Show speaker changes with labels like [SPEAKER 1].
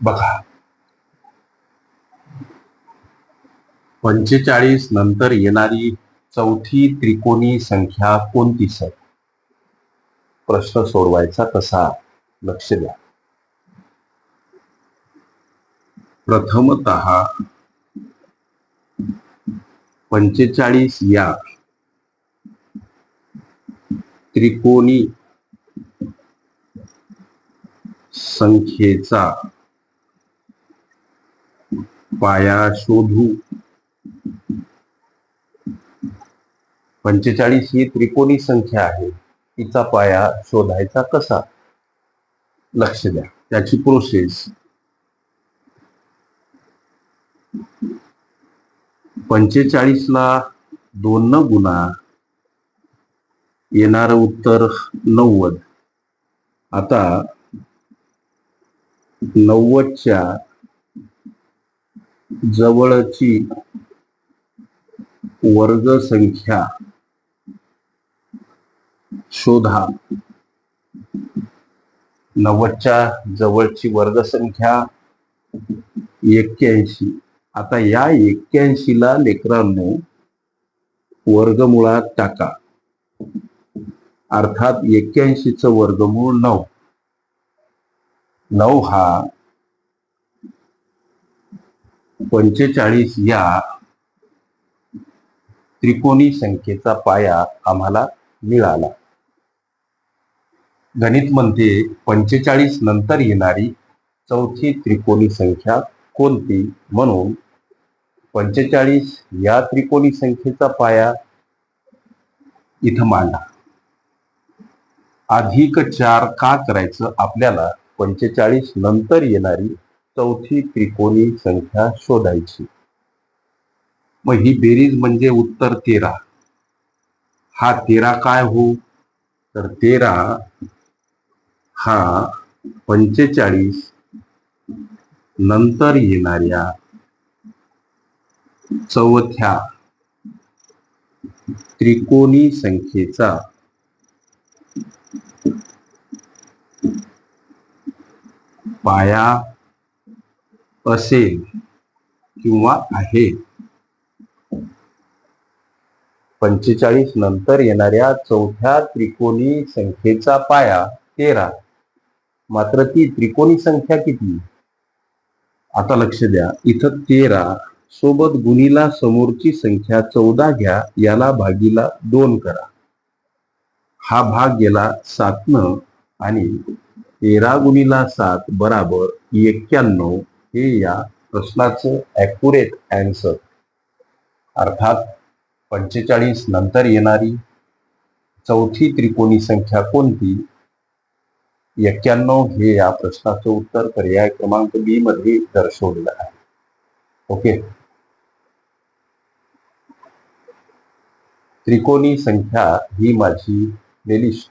[SPEAKER 1] बघा. पंचेचाळीस नंतर येणारी चौथी त्रिकोणी संख्या कोणती सर? प्रश्न सोडवायचा कसा लक्ष द्या. प्रथमत पंचेचाळीस या त्रिकोणी संख्येचा पाया शोधू. पंचेचाळीस ही त्रिकोणी संख्या आहे. तिचा पाया शोधायचा कसा? लक्ष द्या. त्याची प्रोसेस पंचेचाळीसला दोन न गुणा येणार उत्तर नव्वद. आता नव्वदच्या जवळची वर्ग संख्या शोधा. नव्वदच्या जवळची वर्गसंख्या एक्क्याऐंशी. आता या एक्क्याऐंशीला लेकरांनो वर्गमुळात टाका. अर्थात एक्क्याऐंशीचं वर्गमूळ नऊ. नऊ हा पंचेचाळीस या त्रिकोणी संख्येचा पाया आम्हाला मिळाला. गणित म्हणते पंचेचाळीस नंतर येणारी चौथी त्रिकोणी संख्या कोणती? म्हणून पंचेचाळीस या त्रिकोणी संख्येचा पाया इथं मांडा. अधिक चार का करायचं? आपल्याला पंचेचाळीस नंतर येणारी चौथी त्रिकोणी संख्या शोधायची. मग ही बेरीज म्हणजे उत्तर तेरा. हा तेरा काय हो? तर तेरा हा पंचेचाळीस नंतर येणाऱ्या चौथ्या त्रिकोणी संख्येचा पाया असेल किंवा आहे. पंचेचाळीस नंतर येणाऱ्या चौथ्या त्रिकोणी संख्येचा पाया तेरा. मात्र ती त्रिकोणी संख्या किती? आता लक्ष द्या. इथं तेरा सोबत गुणीला समोरची संख्या चौदा घ्या. याला भागीला दोन करा. हा भाग गेला सातनं आणि तेरा गुणीला सात बराबर एक्क्याण्णव. हे या प्रश्नाचं ॲक्युरेट अँसर अर्थात पंचेचाळीस नंतर येणारी चौथी त्रिकोणी संख्या कोणती? एक्क्याण्णव हे या प्रश्नाचं उत्तर पर्याय क्रमांक बी मध्ये दर्शवलेलं आहे. ओके त्रिकोणी संख्या ही माझी प्लेलिस्ट